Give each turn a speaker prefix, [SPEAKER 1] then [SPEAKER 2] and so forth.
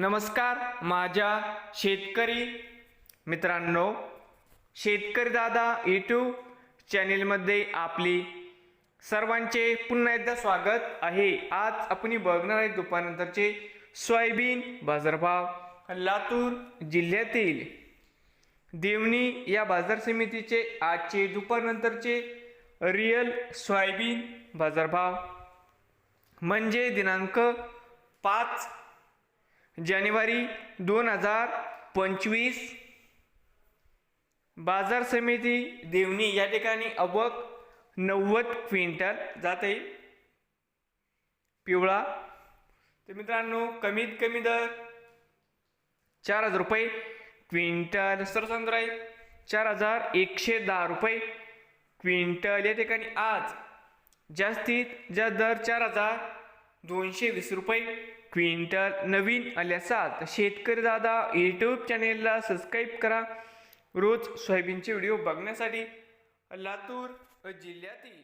[SPEAKER 1] नमस्कार माझ्या शेतकरी मित्रांनो शेतकरी दादा यूट्यूब चॅनेलमध्ये आपली सर्वांचे पुन्हा एकदा स्वागत आहे. आज आपण बघणार आहे दुपारनंतरचे सोयाबीन बाजारभाव लातूर जिल्ह्यातील देवणी या बाजार समितीचे आजचे दुपारनंतरचे रिअल सोयाबीन बाजारभाव. म्हणजे दिनांक पाच जानेवारी दोन हजार पंचवीस. बाजार समिती देवणी या ठिकाणी अवक नव्वद क्विंटल जाते. पिवळा. तर मित्रांनो कमीत कमी दर चार हजार रुपये. क्विंटल सर्वसाधारण आहे चार हजार एकशे दहा रुपये. क्विंटल या ठिकाणी आज जास्तीत जास्त दर चार हजार दोनशे वीस रुपये. क्विंटल नवीन आले शेतकरी दादा यूट्यूब चॅनेलला सबस्क्राईब करा. रोज सोयाबीनचे व्हिडिओ बघण्यासाठी लातूर जिल्ह्यातील